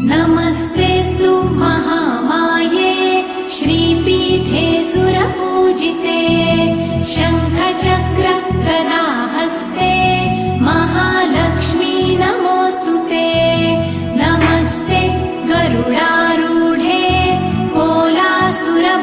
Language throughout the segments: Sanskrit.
नमस्तेऽस्तु महामाये श्रीपीठे सुरपूजिते शङ्खचक्र गदाहस्ते महालक्ष्मी नमोऽस्तु ते। नमस्ते गरुडारूढे कोलासुरभयङ्करी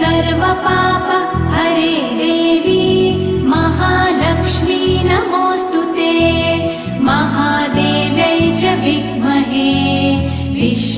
सर्वपाप